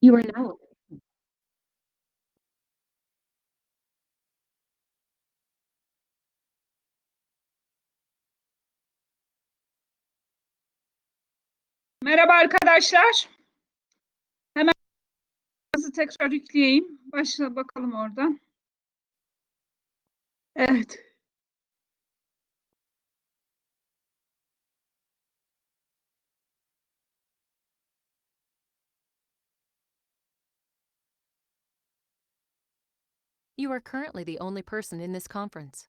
You are now. Merhaba arkadaşlar. Hemen tekrar yükleyeyim. Başla bakalım oradan. Evet. You are currently the only person in this conference.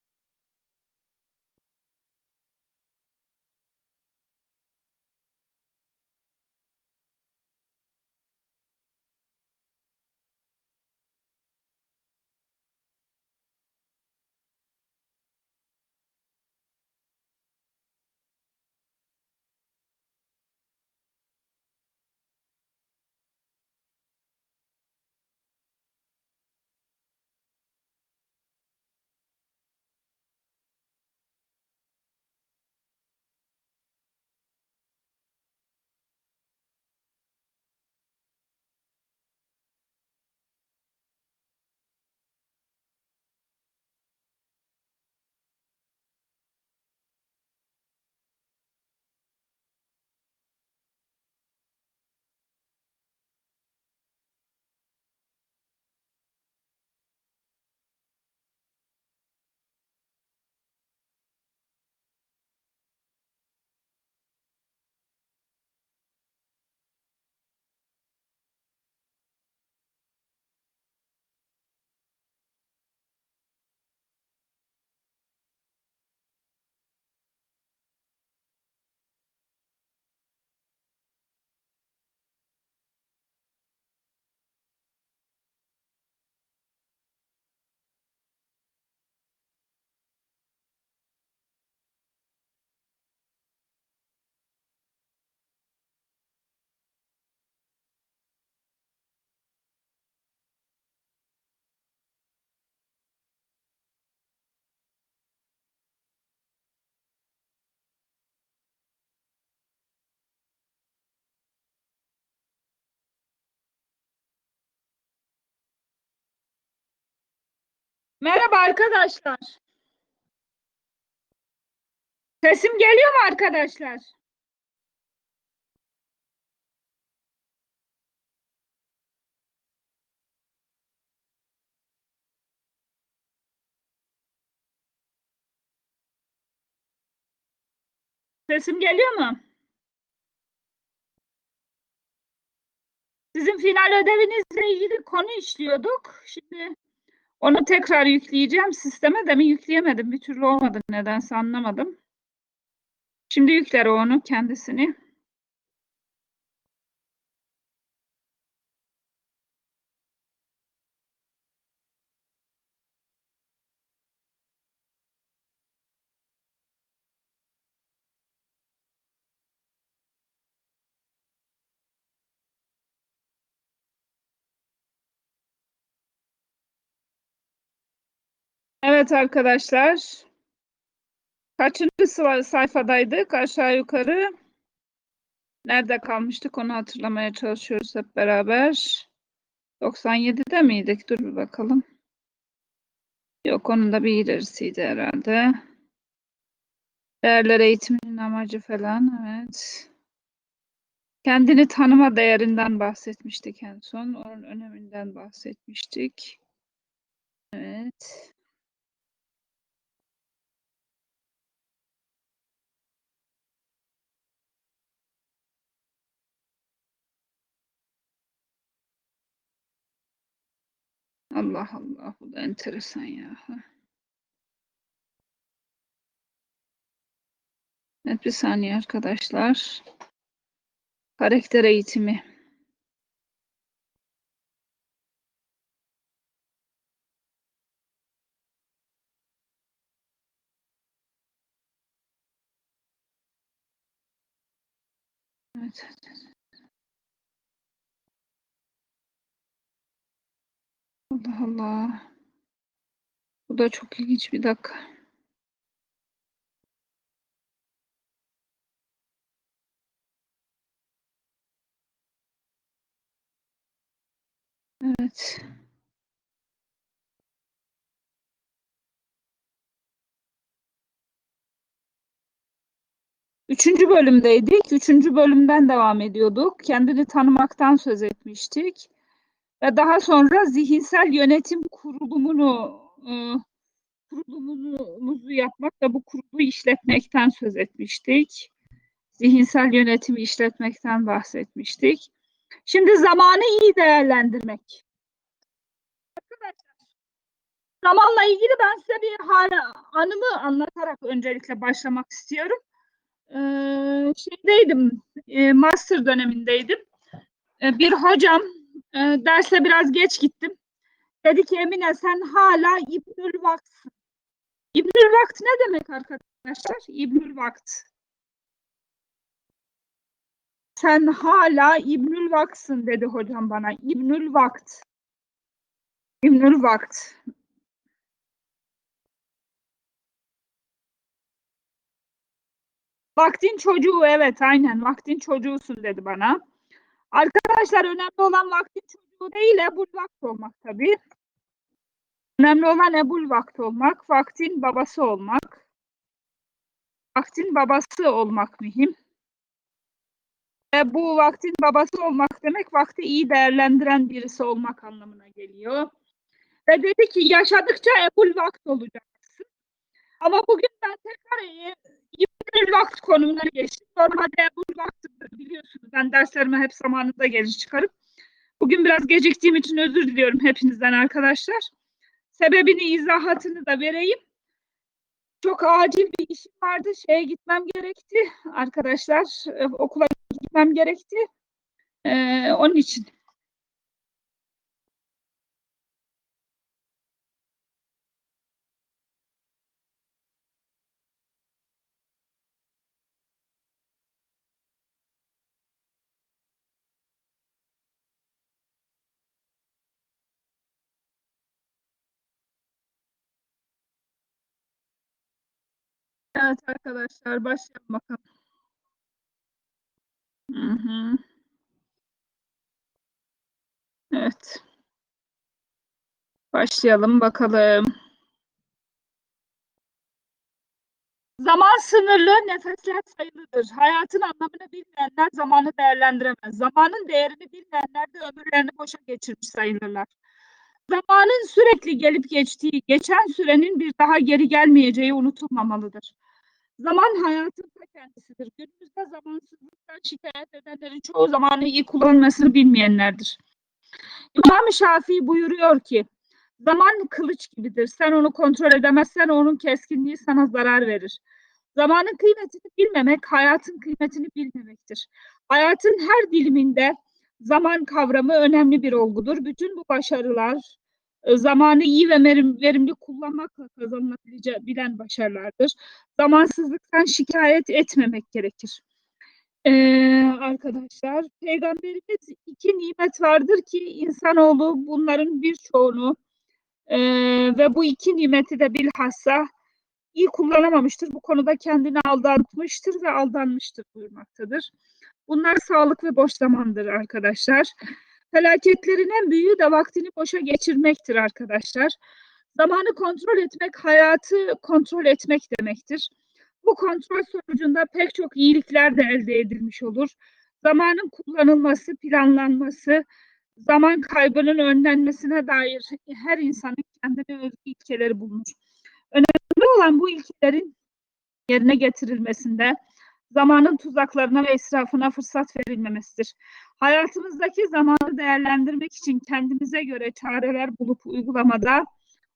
Merhaba arkadaşlar. Sesim geliyor mu arkadaşlar? Sesim geliyor mu? Sizin final ödevinizle ilgili konu işliyorduk. Şimdi onu tekrar yükleyeceğim sisteme de mi yükleyemedim. Bir türlü olmadı nedense anlamadım. Şimdi yükler onu kendisini. Evet arkadaşlar. Kaçıncı sayfadaydık? Aşağı yukarı. Nerede kalmıştık onu hatırlamaya çalışıyoruz hep beraber. 97'de miydik? Dur bir bakalım. Yok onun da bir ilerisiydi herhalde. Değerler eğitiminin amacı falan. Evet. Kendini tanıma değerinden bahsetmiştik en son. Onun öneminden bahsetmiştik. Evet. Allah Allah bu da enteresan ya. Evet bir saniye arkadaşlar. Karakter eğitimi. Evet. Allah Allah. Bu da çok ilginç bir dakika. Evet. Üçüncü bölümdeydik. Üçüncü bölümden devam ediyorduk. Kendini tanımaktan söz etmiştik. Ve daha sonra zihinsel yönetim kurulumunu e, kurulumumuzu yapmak ve bu kurulu işletmekten söz etmiştik. Zihinsel yönetimi işletmekten bahsetmiştik. Şimdi zamanı iyi değerlendirmek. Zamanla ilgili ben size bir hal- anımı anlatarak öncelikle başlamak istiyorum. Ee, şeydeydim, e, master dönemindeydim. Ee, bir hocam e, derse biraz geç gittim. Dedi ki Emine sen hala İbnül Vakt'sın. İbnül Vakt ne demek arkadaşlar? İbnül Vakt. Sen hala İbnül Vakt'sın dedi hocam bana. İbnül Vakt. İbnül Vakt. Vaktin çocuğu evet aynen vaktin çocuğusun dedi bana. Arkadaşlar önemli olan vaktin çocuğu değil Ebul Vakt olmak tabii. Önemli olan Ebul Vakt olmak, vaktin babası olmak. Vaktin babası olmak mühim. Ve bu vaktin babası olmak demek vakti iyi değerlendiren birisi olmak anlamına geliyor. Ve dedi ki yaşadıkça Ebul Vakt olacaksın. Ama bugün ben tekrar e, İbnül Vakt konumuna geçtim. Normalde Ebul Vakt'tır biliyorsunuz. Ben derslerime hep zamanında gelir çıkarım. Bugün biraz geciktiğim için özür diliyorum hepinizden arkadaşlar. Sebebini, izahatını da vereyim. Çok acil bir işim vardı. Şeye gitmem gerekti arkadaşlar. e, Okula gitmem gerekti. Ee, onun için. Evet arkadaşlar başlayalım bakalım. Hı hı. Evet. Başlayalım bakalım. Zaman sınırlı, nefesler sayılıdır. Hayatın anlamını bilmeyenler zamanı değerlendiremez. Zamanın değerini bilmeyenler de ömürlerini boşa geçirmiş sayılırlar. Zamanın sürekli gelip geçtiği, geçen sürenin bir daha geri gelmeyeceği unutulmamalıdır. Zaman hayatın ta kendisidir. Günümüzde zamansızlıktan şikayet edenlerin çoğu zamanı iyi kullanmasını bilmeyenlerdir. İmam-ı Şafii buyuruyor ki, zaman kılıç gibidir. Sen onu kontrol edemezsen onun keskinliği sana zarar verir. Zamanın kıymetini bilmemek, hayatın kıymetini bilmemektir. Hayatın her diliminde zaman kavramı önemli bir olgudur. Bütün bu başarılar zamanı iyi ve verim- verimli kullanmakla kazanılabilen başarılardır. Zamansızlıktan şikayet etmemek gerekir. Ee, arkadaşlar, Peygamberimiz iki nimet vardır ki insanoğlu bunların birçoğunu e, ve bu iki nimeti de bilhassa iyi kullanamamıştır. Bu konuda kendini aldatmıştır ve aldanmıştır buyurmaktadır. Bunlar sağlık ve boş zamandır arkadaşlar. Felaketlerin en büyüğü de vaktini boşa geçirmektir arkadaşlar. Zamanı kontrol etmek, hayatı kontrol etmek demektir. Bu kontrol sonucunda pek çok iyilikler de elde edilmiş olur. Zamanın kullanılması, planlanması, zaman kaybının önlenmesine dair her insanın kendine özgü ilkeleri bulunur. Önemli olan bu ilkelerin yerine getirilmesinde zamanın tuzaklarına ve israfına fırsat verilmemesidir. Hayatımızdaki zamanı değerlendirmek için kendimize göre çareler bulup uygulamada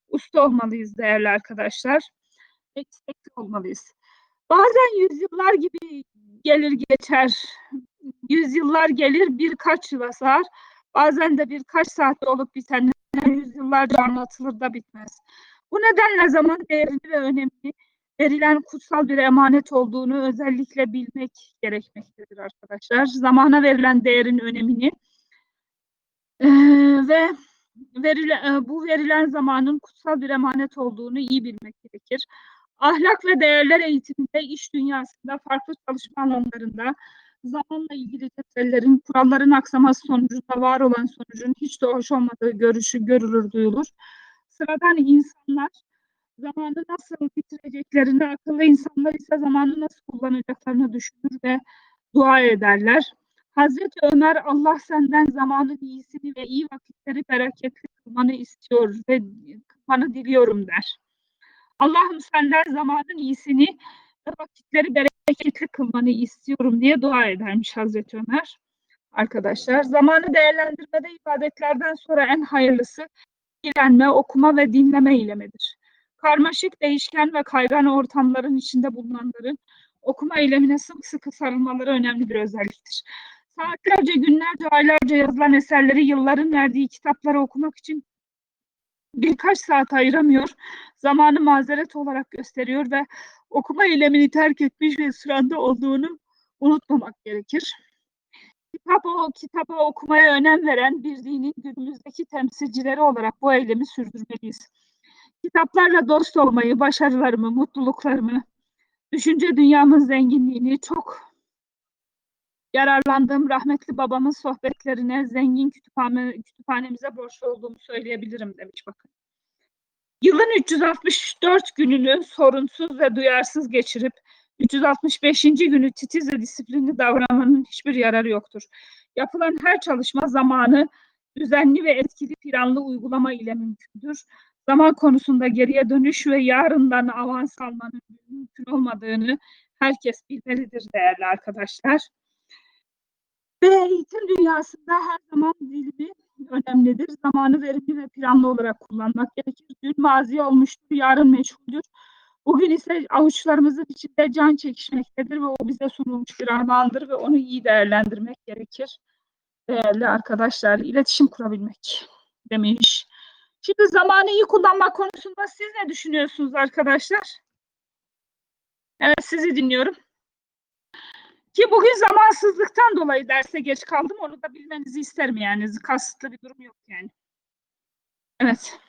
usta olmalıyız değerli arkadaşlar. Ve istekli olmalıyız. Bazen yüzyıllar gibi gelir geçer. Yüzyıllar gelir birkaç yıla sığar. Bazen de birkaç saatte olup bitenler yüzyıllarca anlatılır da bitmez. Bu nedenle zaman değerini ve önemini verilen kutsal bir emanet olduğunu özellikle bilmek gerekmektedir arkadaşlar. Zamana verilen değerin önemini eee, ve verile, e, bu verilen zamanın kutsal bir emanet olduğunu iyi bilmek gerekir. Ahlak ve değerler eğitiminde, iş dünyasında, farklı çalışma alanlarında zamanla ilgili cetvellerin, kuralların aksaması sonucunda var olan sonucun hiç de hoş olmadığı görüşü görülür, duyulur. Sıradan insanlar zamanı nasıl bitireceklerini, akıllı insanlar ise zamanı nasıl kullanacaklarını düşünür ve dua ederler. Hazreti Ömer Allah senden zamanın iyisini ve iyi vakitleri bereketli kılmanı istiyor ve kılmanı diliyorum der. Allah'ım senden zamanın iyisini ve vakitleri bereketli kılmanı istiyorum diye dua edermiş Hazreti Ömer. Arkadaşlar zamanı değerlendirmede ibadetlerden sonra en hayırlısı ilgilenme, okuma ve dinleme eylemidir. Karmaşık, değişken ve kaygan ortamların içinde bulunanların okuma eylemine sımsıkı sarılmaları önemli bir özelliktir. Saatlerce, günlerce, aylarca yazılan eserleri yılların verdiği kitapları okumak için birkaç saat ayıramıyor, zamanı mazeret olarak gösteriyor ve okuma eylemini terk etmiş ve sıranda olduğunu unutmamak gerekir. Kitap o, kitaba okumaya önem veren bir dinin günümüzdeki temsilcileri olarak bu eylemi sürdürmeliyiz. Kitaplarla dost olmayı, başarılarımı, mutluluklarımı, düşünce dünyamın zenginliğini çok yararlandığım rahmetli babamın sohbetlerine, zengin kütüphane, kütüphanemize borçlu olduğumu söyleyebilirim demiş bakın. Yılın 364 gününü sorunsuz ve duyarsız geçirip 365. günü titiz ve disiplinli davranmanın hiçbir yararı yoktur. Yapılan her çalışma zamanı düzenli ve etkili planlı uygulama ile mümkündür. Zaman konusunda geriye dönüş ve yarından avans almanın mümkün olmadığını herkes bilmelidir değerli arkadaşlar. Ve eğitim dünyasında her zaman dilimi önemlidir. Zamanı verimli ve planlı olarak kullanmak gerekir. Dün mazi olmuştur, yarın meşguldür. Bugün ise avuçlarımızın içinde can çekişmektedir ve o bize sunulmuş bir armağandır ve onu iyi değerlendirmek gerekir. Değerli arkadaşlar, iletişim kurabilmek demiş. Şimdi zamanı iyi kullanmak konusunda siz ne düşünüyorsunuz arkadaşlar? Evet sizi dinliyorum. Ki bugün zamansızlıktan dolayı derse geç kaldım. Onu da bilmenizi isterim yani. Kasıtlı bir durum yok yani. Evet.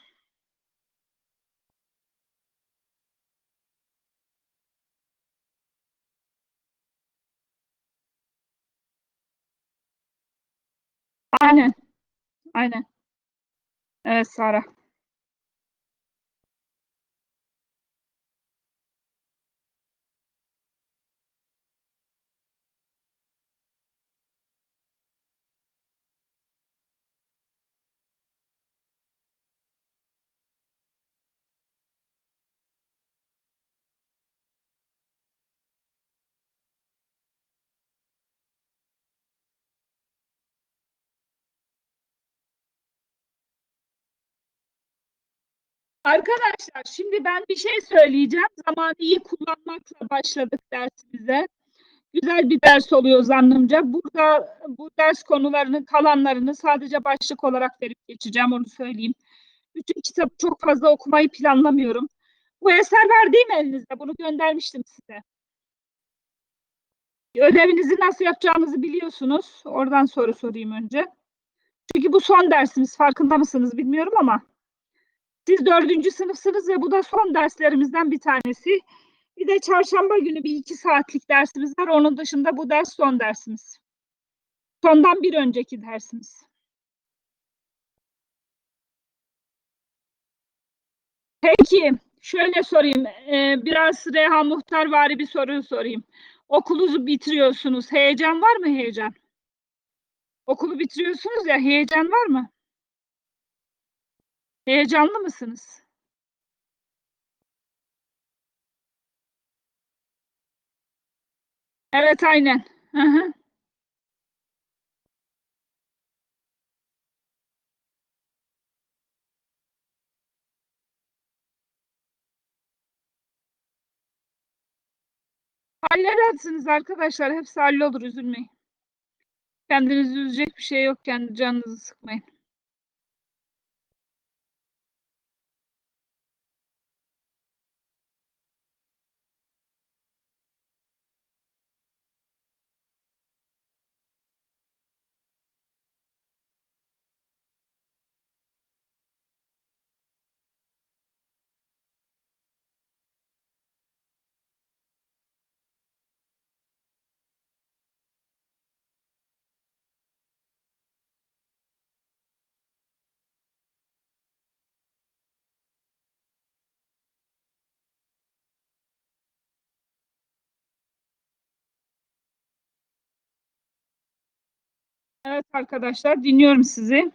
Aynen. Aynen. Evet Sara. Arkadaşlar şimdi ben bir şey söyleyeceğim. Zamanı iyi kullanmakla başladık dersimize. Güzel bir ders oluyor zannımca. Burada bu ders konularını, kalanlarını sadece başlık olarak verip geçeceğim onu söyleyeyim. Bütün kitabı çok fazla okumayı planlamıyorum. Bu eser var değil mi elinizde? Bunu göndermiştim size. Ödevinizi nasıl yapacağınızı biliyorsunuz. Oradan soru sorayım önce. Çünkü bu son dersimiz. Farkında mısınız bilmiyorum ama. Siz dördüncü sınıfsınız ve bu da son derslerimizden bir tanesi. Bir de çarşamba günü bir iki saatlik dersimiz var. Onun dışında bu ders son dersimiz. Sondan bir önceki dersimiz. Peki, şöyle sorayım. Ee, biraz Reha Muhtar vari bir soru sorayım. Okulunuzu bitiriyorsunuz. Heyecan var mı heyecan? Okulu bitiriyorsunuz ya heyecan var mı? Heyecanlı mısınız? Evet aynen. Hı hı. Halledersiniz arkadaşlar. Hepsi hallolur üzülmeyin. Kendinizi üzecek bir şey yok. Kendi canınızı sıkmayın. Evet arkadaşlar dinliyorum sizi.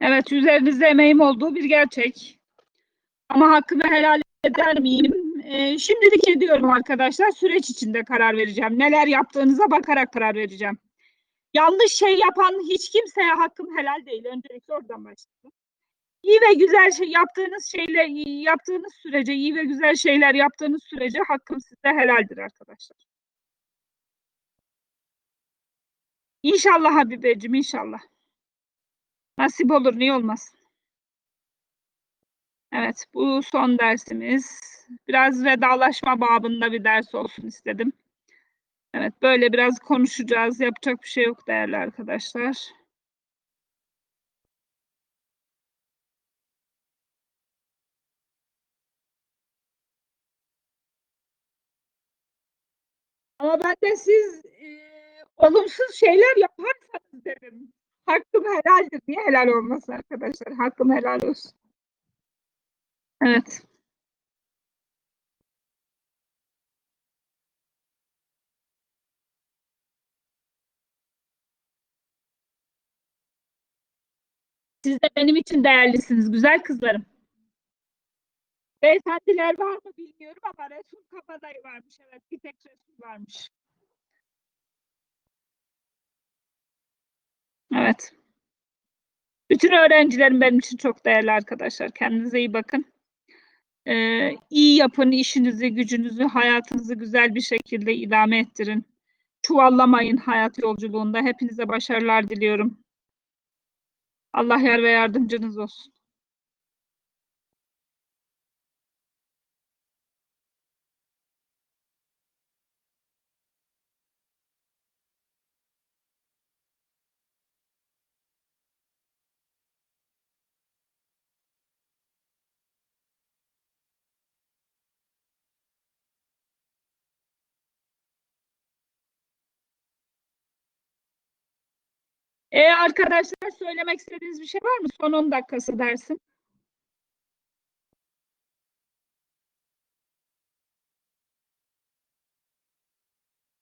Evet üzerinizde emeğim olduğu bir gerçek. Ama hakkımı helal eder miyim? Ee, şimdilik ediyorum arkadaşlar. Süreç içinde karar vereceğim. Neler yaptığınıza bakarak karar vereceğim. Yanlış şey yapan hiç kimseye hakkım helal değil. Öncelikle oradan başlayalım. İyi ve güzel şey yaptığınız şeyler yaptığınız sürece, iyi ve güzel şeyler yaptığınız sürece hakkım size helaldir arkadaşlar. İnşallah Habibeciğim inşallah. Nasip olur niye olmaz. Evet bu son dersimiz. Biraz vedalaşma babında bir ders olsun istedim. Evet böyle biraz konuşacağız. Yapacak bir şey yok değerli arkadaşlar. Ama ben de siz e, olumsuz şeyler yaparsanız dedim. Hakkım helaldir. Niye helal olmasın arkadaşlar? Hakkım helal olsun. Evet. Siz de benim için değerlisiniz güzel kızlarım. Beyefendiler var mı bilmiyorum ama Resul Kabadayı varmış. Evet bir tek Resul varmış. Evet. Bütün öğrencilerim benim için çok değerli arkadaşlar. Kendinize iyi bakın. Ee, iyi yapın işinizi, gücünüzü, hayatınızı güzel bir şekilde idame ettirin. Çuvallamayın hayat yolculuğunda. Hepinize başarılar diliyorum. Allah yar ve yardımcınız olsun. E arkadaşlar söylemek istediğiniz bir şey var mı? Son 10 dakikası dersin.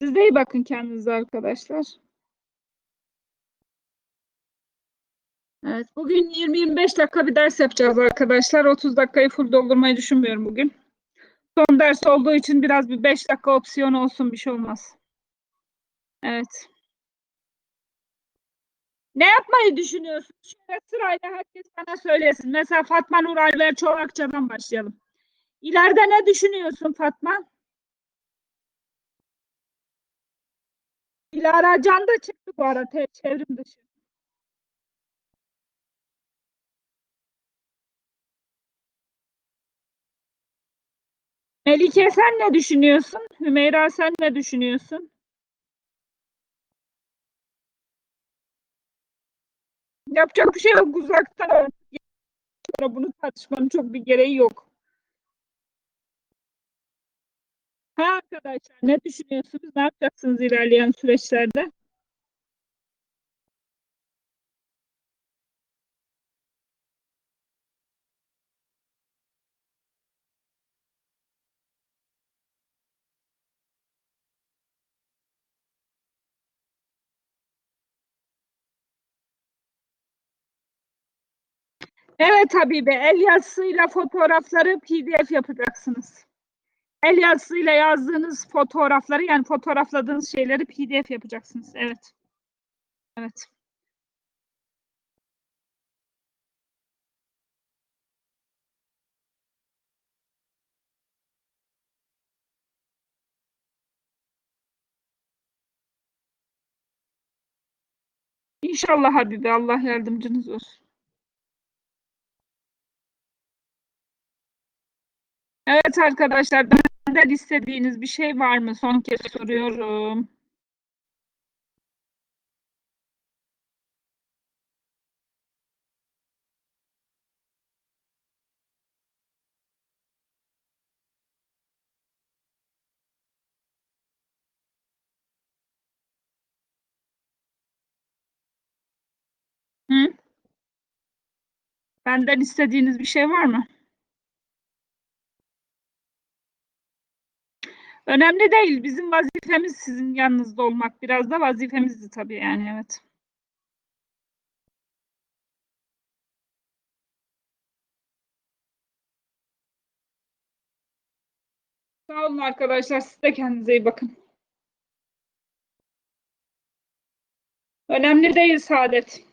Siz de iyi bakın kendinize arkadaşlar. Evet, bugün 20-25 dakika bir ders yapacağız arkadaşlar. 30 dakikayı full doldurmayı düşünmüyorum bugün. Son ders olduğu için biraz bir 5 dakika opsiyon olsun bir şey olmaz. Evet. Ne yapmayı düşünüyorsun? Şöyle sırayla herkes bana söylesin. Mesela Fatma Nur Alver Çolakça'dan başlayalım. İleride ne düşünüyorsun Fatma? Dilara Can da çıktı bu te- çevrim dışı. Melike sen ne düşünüyorsun? Hümeyra sen ne düşünüyorsun? Yapacak bir şey yok uzaktan. öğrenci. Bunu tartışmanın çok bir gereği yok. Ha arkadaşlar ne düşünüyorsunuz? Ne yapacaksınız ilerleyen süreçlerde? Evet Habibe, el yazısıyla fotoğrafları PDF yapacaksınız. El yazısıyla yazdığınız fotoğrafları yani fotoğrafladığınız şeyleri PDF yapacaksınız. Evet. Evet. İnşallah Habibe Allah yardımcınız olsun. Evet arkadaşlar benden istediğiniz bir şey var mı? Son kez soruyorum. Hı? Benden istediğiniz bir şey var mı? Önemli değil. Bizim vazifemiz sizin yanınızda olmak. Biraz da vazifemizdi tabii yani evet. Sağ olun arkadaşlar. Siz de kendinize iyi bakın. Önemli değil Saadet.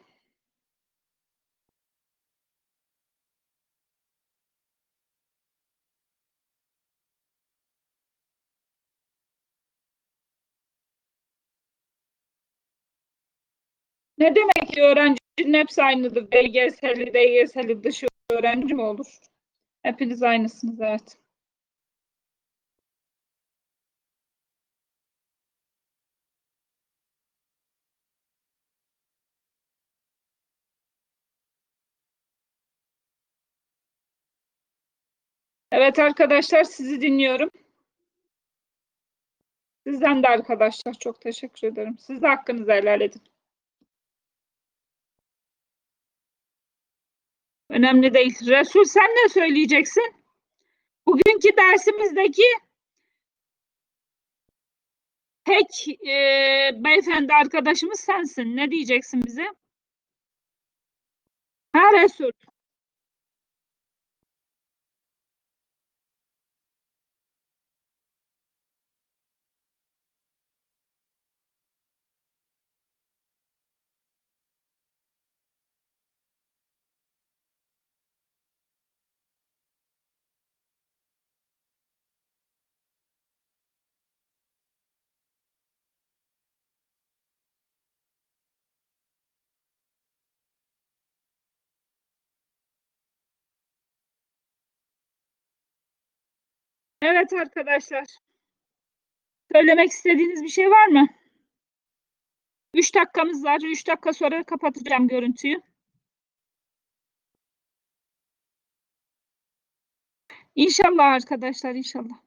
Ne demek ki öğrencinin hepsi aynıdır? DGS'li, DGS'li dışı öğrenci mi olur? Hepiniz aynısınız evet. Evet arkadaşlar sizi dinliyorum. Sizden de arkadaşlar çok teşekkür ederim. Siz de hakkınızı helal edin. Önemli değil. Resul sen ne söyleyeceksin? Bugünkü dersimizdeki tek e, beyefendi arkadaşımız sensin. Ne diyeceksin bize? Ha Resul. Evet arkadaşlar. Söylemek istediğiniz bir şey var mı? Üç dakikamız var. Üç dakika sonra kapatacağım görüntüyü. İnşallah arkadaşlar inşallah.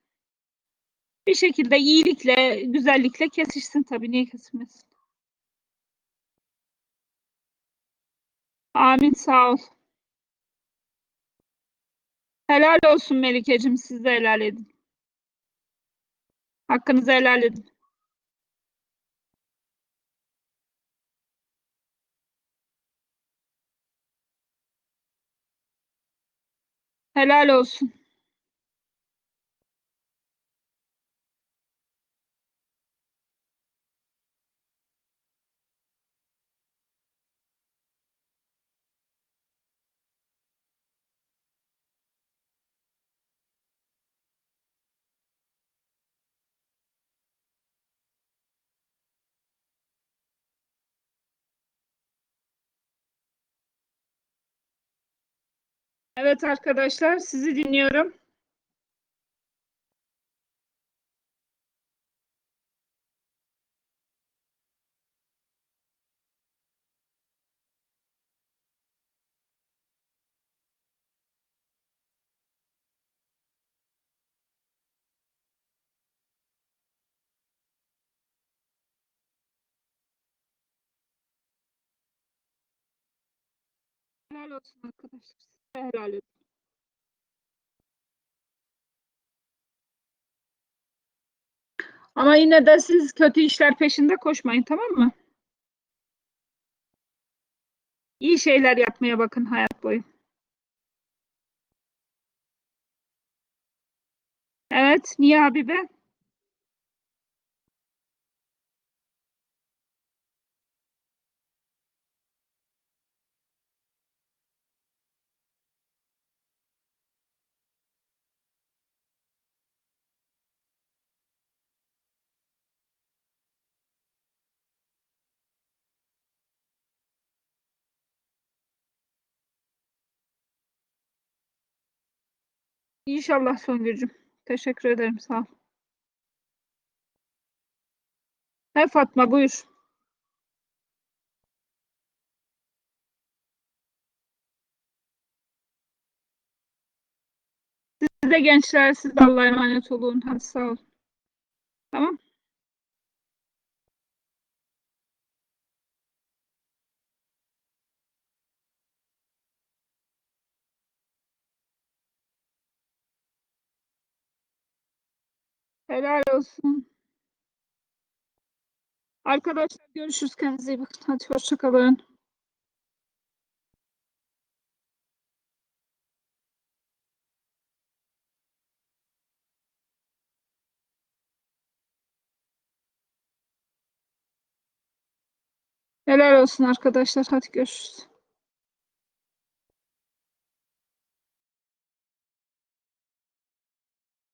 Bir şekilde iyilikle, güzellikle kesişsin tabii. Niye kesilmesin? Amin sağ ol. Helal olsun Melikeciğim. Siz de helal edin. Hakkınızı helal edin. Helal olsun. Evet arkadaşlar sizi dinliyorum. Helal olsun arkadaşlar. Helal edin. Ama yine de siz kötü işler peşinde koşmayın tamam mı? İyi şeyler yapmaya bakın hayat boyu. Evet, niye Habibe? İnşallah Songül'cüm. Teşekkür ederim. Sağ ol. He Fatma buyur. Siz de gençler, siz de Allah'a emanet olun. Hadi sağ ol. Tamam. Helal olsun. Arkadaşlar görüşürüz. Kendinize iyi bakın. Hadi hoşça kalın. Helal olsun arkadaşlar. Hadi görüşürüz.